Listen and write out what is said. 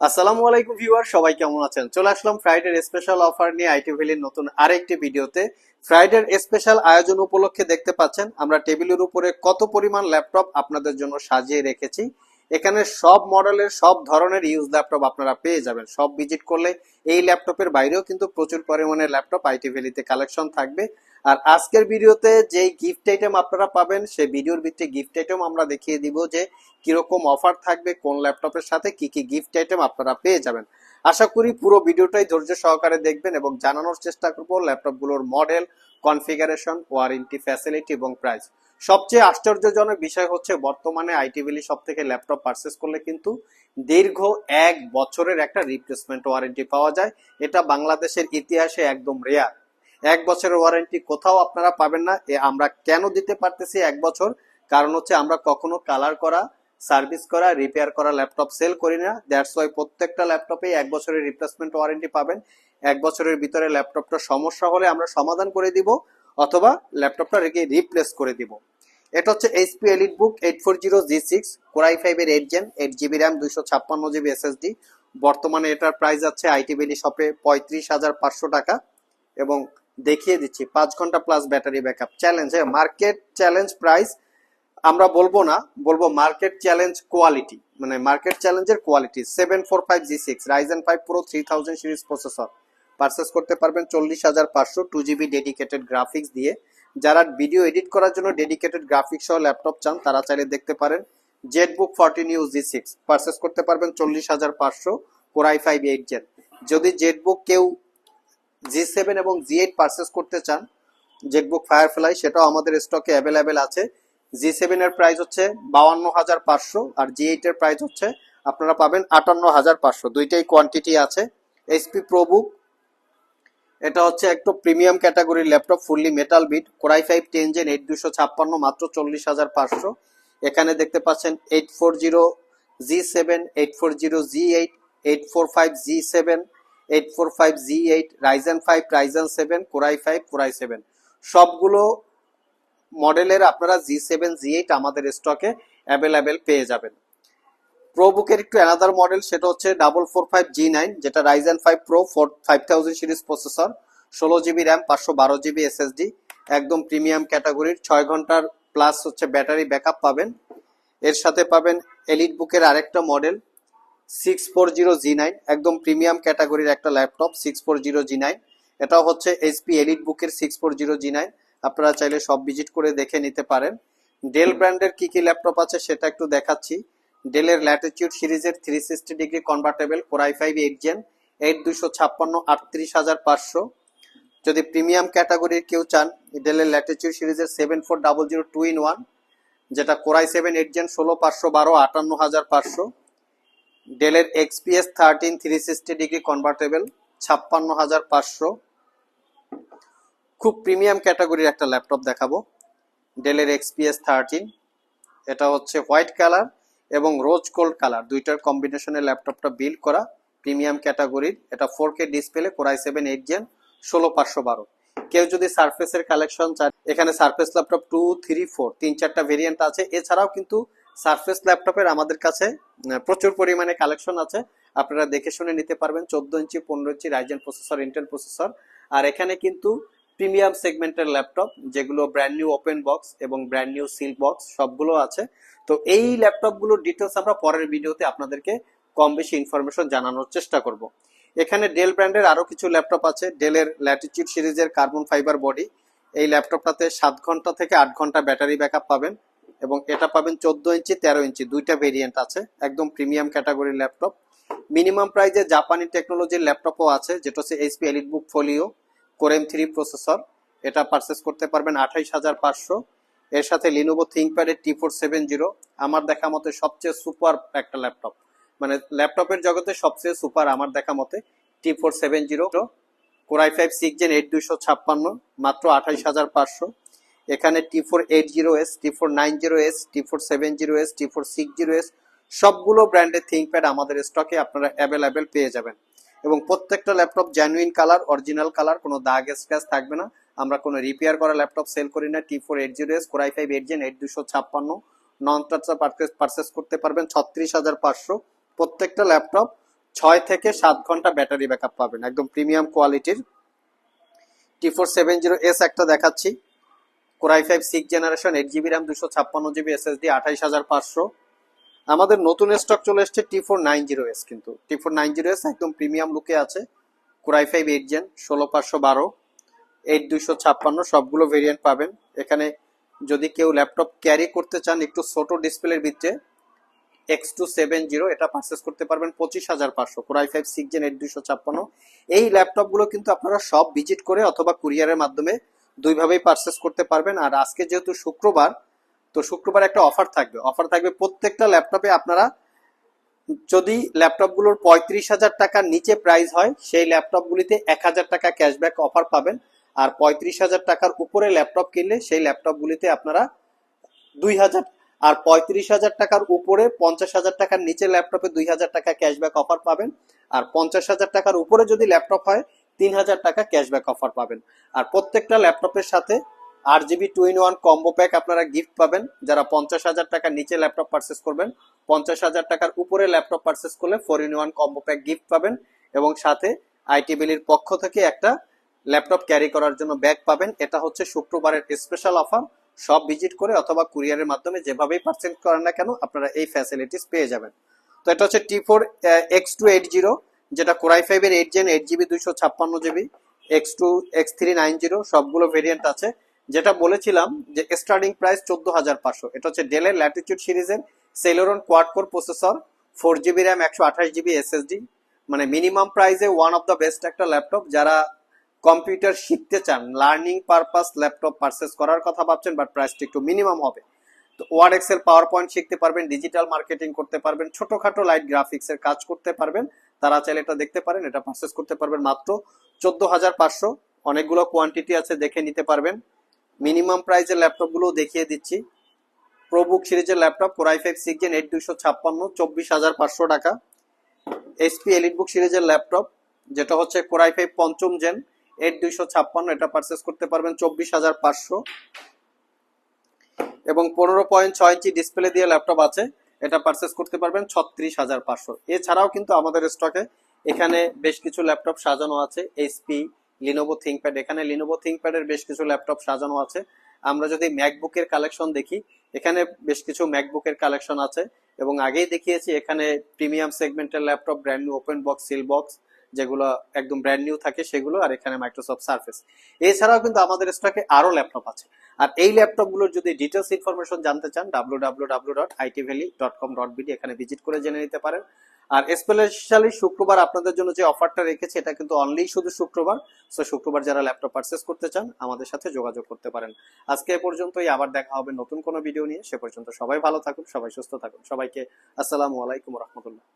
আসসালামু আলাইকুম ভিউয়ার, সবাই কেমন আছেন? চলে আসলাম ফ্রাইডের স্পেশাল অফার নিয়ে আইটি ভ্যালির নতুন আরেকটি ভিডিওতে। ফ্রাইডের স্পেশাল আয়োজন উপলক্ষে দেখতে পাচ্ছেন, আমরা টেবিলের উপরে কত পরিমাণ ল্যাপটপ আপনাদের জন্য সাজিয়ে রেখেছি। এখানে সব মডেলের সব ধরনের ইউজ ল্যাপটপ আপনারা পেয়ে যাবেন। সব ভিজিট করলে এই ল্যাপটপের বাইরেও কিন্তু প্রচুর পরিমাণে ল্যাপটপ আইটি ভ্যালিতে কালেকশন থাকবে। আর আজকের ভিডিওতে যেই গিফট আইটেম আপনারা পাবেন, সেই ভিডিওর ভিত্তি গিফট আইটেম আমরা দেখিয়ে দিব যে কীরকম অফার থাকবে, কোন ল্যাপটপের সাথে কি কি গিফট আইটেম আপনারা পেয়ে যাবেন। আশা করি পুরো ভিডিওটাই ধৈর্য সহকারে দেখবেন এবং জানানোর চেষ্টা করব ল্যাপটপগুলোর মডেল কনফিগারেশন ওয়ারেন্টি ফ্যাসিলিটি এবং প্রাইস সবচেয়ে আশ্চর্যজনক বিষয় হচ্ছে বর্তমানে আইটি ভ্যালি সব থেকে ল্যাপটপ পারচেস করলে কিন্তু দীর্ঘ এক বছরের একটা রিপ্লেসমেন্ট ওয়ারেন্টি পাওয়া যায়। এটা বাংলাদেশের ইতিহাসে একদম রেয়ার এক বছরের ওয়ারেন্টি কোথাও আপনারা পাবেন না। এ আমরা কেন দিতে পারতেছি এক বছর? কারণ হচ্ছে আমরা কখনো কালার করা সার্ভিস করা রিপেয়ার করা ল্যাপটপ সেল করি না। দ্যাটস ওয়াই প্রত্যেকটা ল্যাপটপে এক বছরের রিপ্লেসমেন্ট ওয়ারেন্টি পাবেন। এক বছরের ভিতরে ল্যাপটপটা সমস্যা হলে আমরা সমাধান করে দিব, অথবা ল্যাপটপটা রেখে রিপ্লেস করে দিব। এটা হচ্ছে HP elite book eight four zero G six core i ফাইভের eight gen eight GB RAM দুইশো ছাপ্পান্ন জিবি এসএসডি বর্তমানে এটার প্রাইস আছে আইটি বেলি শপে পঁয়ত্রিশ হাজার পাঁচশো টাকা এবং দেখিয়ে দিচ্ছি, পাঁচ ঘণ্টা প্লাস ব্যাটারি ব্যাকআপ চ্যালেঞ্জ হ্যাঁ মার্কেট চ্যালেঞ্জ প্রাইস আমরা বলব না, বলব মার্কেট চ্যালেঞ্জ কোয়ালিটি মানে মার্কেট চ্যালেঞ্জের quality seven four five G six Ryzen five pro three thousand series processor purchase করতে পারবেন চল্লিশ হাজার পাঁচশো টু জিবি ডেডিকেটেড গ্রাফিক্স দিয়ে। যারা ভিডিও এডিট করার জন্য ডেডিকেটেড গ্রাফিক্স সহ ল্যাপটপ চান, তারা চাইলে দেখতে পারেন Z book fourteen U G six purchase করতে পারবেন চল্লিশ হাজার পাঁচশো core i five eight gen যদি জেট বুক কেউ জি সেভেন এবং জি এইট পারচেস করতে চান জেটবুক ফায়ারফ্লাই সেটাও আমাদের স্টকে অ্যাভেলেবেল আছে। জি সেভেন এর প্রাইস হচ্ছে বাউান্ন হাজার পাঁচশো আর জি এইট এর প্রাইস হচ্ছে, আপনারা পাবেন আটান্ন হাজার পাঁচশো। দুইটাই কোয়ান্টিটি আছে। এইচপি প্রোবুক এটা হচ্ছে একটু প্রিমিয়াম ক্যাটাগরির laptop fully metal bit core i five ten gen eight দুশো ছাপ্পান্ন, মাত্র চল্লিশ হাজার পাঁচশো। এখানে দেখতে পাচ্ছেন eight four zero G seven eight four zero G eight eight four five G seven eight four five G eight Ryzen five Ryzen seven core i five core i seven সবগুলো মডেলের আপনারা জি সেভেন জি eight আমাদের স্টকে available পেয়ে যাবেন। প্রোবুকের একটু another model সেটা হচ্ছে double four five G nine যেটা Ryzen five pro four five thousand series processor ষোলো জিবি র্যাম পাঁচশো বারো জিবি এসএসডি একদম প্রিমিয়াম ক্যাটাগরির ছয় ঘণ্টার প্লাস হচ্ছে ব্যাটারি ব্যাকআপ পাবেন। এর সাথে পাবেন এলিট বুকের আরেকটা model six four zero G nine একদম প্রিমিয়াম ক্যাটাগরির একটা laptop six four zero G nine এটাও হচ্ছে এইচপি এলিট বুকের six four zero G nine আপনারা চাইলে সব ভিজিট করে দেখে নিতে পারেন। ডেল ব্র্যান্ডের কি কি ল্যাপটপ আছে সেটা একটু দেখাচ্ছি। ডেলের ল্যাটিটিউড সিরিজের three sixty degree convertible core i five eight gen eight দুশো ছাপ্পান্ন আটত্রিশ হাজার পাঁচশো। যদি প্রিমিয়াম ক্যাটাগরির কেউ চান ডেলের ল্যাটিটিউড সিরিজের seven four double zero two in one যেটা core i seven eight gen ষোলো পাঁচশো বারো আটান্ন হাজার পাঁচশো। ডেলের XPS thirteen three sixty degree convertible ছাপ্পান্ন হাজার পাঁচশো। খুব প্রিমিয়াম ক্যাটাগরির একটা ল্যাপটপ দেখাবো। ডেলের এক্সপিএস থার্টিন এটা হচ্ছে হোয়াইট কালার এবং রোজ গোল্ড কালার দুইটার কম্বিনেশনের ল্যাপটপটা বিল্ড করা প্রিমিয়াম ক্যাটাগরির এটা four K display core i seven eight gen ষোলো পাঁচশো বারো। কেউ যদি সার্ফেসের কালেকশন চায়, এখানে surface laptop two three four তিন, চারটা ভেরিয়েন্ট আছে। এছাড়াও কিন্তু সার্ফেস ল্যাপটপের আমাদের কাছে প্রচুর পরিমাণে কালেকশন আছে। আপনারা দেখে শুনে নিতে পারবেন চোদ্দ ইঞ্চি, পনেরো ইঞ্চি রাইজেন প্রসেসর ইন্টেল প্রসেসর আর এখানে কিন্তু প্রিমিয়াম সেগমেন্টের ল্যাপটপ যেগুলো ব্র্যান্ড নিউ ওপেন বক্স এবং ব্র্যান্ড নিউ সিল বক্স সবগুলো আছে। তো এই ল্যাপটপগুলোর ডিটেলস আমরা পরের ভিডিওতে আপনাদেরকে কম বেশি ইনফরমেশন জানানোর চেষ্টা করব। এখানে ডেল ব্র্যান্ডের আরও কিছু ল্যাপটপ আছে। ডেলের ল্যাটিচিউড সিরিজের কার্বন ফাইবার বডি এই ল্যাপটপটাতে সাত ঘণ্টা থেকে আট ঘণ্টা ব্যাটারি ব্যাকআপ পাবেন। এবং এটা পাবেন চোদ্দ ইঞ্চি, তেরো ইঞ্চি, দুইটা ভেরিয়েন্ট আছে, একদম প্রিমিয়াম ক্যাটাগরির ল্যাপটপ মিনিমাম প্রাইজে জাপানি টেকনোলজির ল্যাপটপও আছে, যেটা হচ্ছে HP elite book folio core m three processor এটা পারচেস করতে পারবেন আঠাইশ হাজার পাঁচশো। এর সাথে লিনোভো থিঙ্কপ্যাডের টি ফোর সেভেন জিরো আমার দেখা মতে সবচেয়ে সুপার একটা ল্যাপটপ মানে ল্যাপটপের জগতে সবচেয়ে সুপার আমার দেখা মতে T four seven zero core i five six gen eight দুইশো ছাপ্পান্ন, মাত্র আঠাইশ হাজার পাঁচশো। এখানে T four eight zero S T four nine zero S T four seven zero S T four six zero S সবগুলো ব্র্যান্ডের থিঙ্কপ্যাড আমাদের স্টকে আপনারা অ্যাভেলেবেল পেয়ে যাবেন। এবং প্রত্যেকটা laptop genuine colour original colour কোনো দাগ স্ক্র্যাচ থাকবে না। আমরা কোনো রিপেয়ার করা ল্যাপটপ সেল করি না। T four eight zero S core i five eight gen eight দুশো ছাপ্পান্ন নন টাচ পারচেস করতে পারবেন ছত্রিশ হাজার পাঁচশো। প্রত্যেকটা ল্যাপটপ ছয় থেকে সাত ঘণ্টা ব্যাটারি ব্যাকআপ পাবেন। একদম প্রিমিয়াম কোয়ালিটির T four seven zero S একটা দেখাচ্ছি। Core i five six generation eight GB RAM দুশো ছাপ্পান্ন জিবি এসএসডি আঠাইশ হাজার পাঁচশো। আমাদের নতুন স্টক চলে এসছে T four nine zero S কিন্তু। T four nine zero S একদম প্রিমিয়াম লুকে আছে। কোরাই ফাইভ এইট জেন ষোলো পাঁচশো বারো। এইট দুইশো ছাপ্পান্ন, সবগুলো ভেরিয়েন্ট পাবেন। এখানে যদি কেউ ল্যাপটপ ক্যারি করতে চান, একটু ছোট ডিসপ্লের ভিতরে এক্স টু সেভেন জিরো এটা পারচেস করতে পারবেন পঁচিশ হাজার পাঁচশো। Core i five six gen eight দুশো ছাপ্পান্ন। এই ল্যাপটপগুলো কিন্তু আপনারা সব ভিজিট করে অথবা কুরিয়ারের মাধ্যমে দুইভাবেই পারচেস করতে পারবেন। আর আজকে যেহেতু শুক্রবার, তো শুক্রবার একটা অফার থাকবে। অফার থাকবে প্রত্যেকটা ল্যাপটপে আপনারা যদি ল্যাপটপগুলোর পঁয়ত্রিশ হাজার টাকার নিচে প্রাইস হয়, সেই ল্যাপটপগুলিতে এক হাজার টাকা ক্যাশব্যাক অফার পাবেন। আর পঁয়ত্রিশ হাজার টাকার উপরে ল্যাপটপ কিনলে সেই ল্যাপটপগুলিতে আপনারা দুই হাজার, আর পঁয়ত্রিশ হাজার টাকার উপরে পঞ্চাশ হাজার টাকার নিচে ল্যাপটপে দুই হাজার টাকা ক্যাশব্যাক অফার পাবেন। আর পঞ্চাশ হাজার টাকার উপরে যদি ল্যাপটপ হয় তিন হাজার টাকা ক্যাশব্যাক অফার পাবেন। আর প্রত্যেকটা ল্যাপটপের সাথে আট GB two in one combo pack আপনারা গিফট পাবেন। যারা পঞ্চাশ হাজার টাকার নিচে ল্যাপটপ পারচেস করবেন, পঞ্চাশ হাজার টাকার উপরে ল্যাপটপ পারচেস করলে four in one combo pack gift পাবেন এবং সাথে আইটি বিলির পক্ষ থেকে একটা ল্যাপটপ ক্যারি করার জন্য ব্যাগ পাবেন। এটা হচ্ছে শুক্রবারের স্পেশাল অফার সব ভিজিট করে অথবা কুরিয়ারের মাধ্যমে যেভাবেই পার্সেন্ট করেন না কেন, আপনারা এই ফ্যাসিলিটিস পেয়ে যাবেন। তো এটা হচ্ছে T four X two eight zero যেটা কোরাই ফাইভের এইট জেন এইট জিবি দুইশো ছাপ্পান্ন GB X two X three nine zero সবগুলো ভেরিয়েন্ট আছে। যেটা বলেছিলাম যে স্টার্টিং প্রাইস চোদ্দ হাজার পাঁচশো। এটা হচ্ছে ডেলের ল্যাটিটিউড সিরিজের Celeron quad core processor four GB RAM একশো আঠাশ জিবি এসএসডি মানে মিনিমাম প্রাইসে ওয়ান অফ দ্য বেস্ট একটা ল্যাপটপ যারা কম্পিউটার শিখতে চান লার্নিং পারপাস ল্যাপটপ পারচেস করার কথা ভাবছেন বাট প্রাইসটা একটু মিনিমাম হবে। তো ওয়ার্ড এক্সেল পাওয়ার পয়েন্ট শিখতে পারবেন ডিজিটাল মার্কেটিং করতে পারবেন, ছোটখাটো লাইট গ্রাফিক্সের কাজ করতে পারবেন। তারা চাইলে এটা দেখতে পারেন, এটা পারচেস করতে পারবেন মাত্র চোদ্দ হাজার পাঁচশো। অনেকগুলো কোয়ান্টিটি আছে, দেখে নিতে পারবেন। মিনিমাম প্রাইসের ল্যাপটপগুলো দেখিয়ে দিচ্ছি। প্রোবুক সিরিজের laptop core i five six gen eight দুইশো ছাপ্পান্ন চব্বিশ হাজার পাঁচশো টাকা। এসপি এলিট বুক সিরিজের ল্যাপটপ, যেটা হচ্ছে কোরাই ফাইভ পঞ্চম জেন এইট দুইশো ছাপ্পান্ন এটা পারচেস করতে পারবেন চব্বিশ হাজার পাঁচশো। এবং পনেরো পয়েন্ট ছয় ইঞ্চি ডিসপ্লে দিয়ে ল্যাপটপ আছে। এটা পারচেস করতে পারবেন ছত্রিশ হাজার পাঁচশো। এছাড়াও কিন্তু আমাদের স্টকে এখানে বেশ কিছু ল্যাপটপ সাজানো আছে এইচপি লিনোভো থিঙ্কপ্যাড এখানে লিনোভো থিঙ্কপ্যাডের বেশ কিছু ল্যাপটপ সাজানো আছে। আমরা যদি ম্যাকবুকের কালেকশন দেখি, এখানে বেশ কিছু ম্যাকবুকের কালেকশন আছে। এবং আগেই দেখিয়েছি, এখানে প্রিমিয়াম সেগমেন্টের laptop brand new open box seal box যেগুলো একদম ব্র্যান্ড নিউ থাকে, সেগুলো, আর এখানে মাইক্রোসফট সার্ফেস এছাড়াও কিন্তু আমাদের স্টকে আরও ল্যাপটপ আছে। আর এই ল্যাপটপগুলোর যদি ডিটেলস ইনফরমেশন জানতে চান dot IT valley dot com dot BD এখানে ভিজিট করে জেনে নিতে পারেন। আর স্পেশালি শুক্রবার আপনাদের জন্য যে অফারটা রেখেছে, এটা কিন্তু অনলি শুধু শুক্রবার। সো শুক্রবার যারা ল্যাপটপ পারচেস করতে চান, আমাদের সাথে যোগাযোগ করতে পারেন। আজকে এ পর্যন্তই, আবার দেখা হবে নতুন কোনো ভিডিও নিয়ে। সে পর্যন্ত সবাই ভালো থাকুন, সবাই সুস্থ থাকুন। সবাইকে আসসালামু আলাইকুম রহমতুল্লাহ।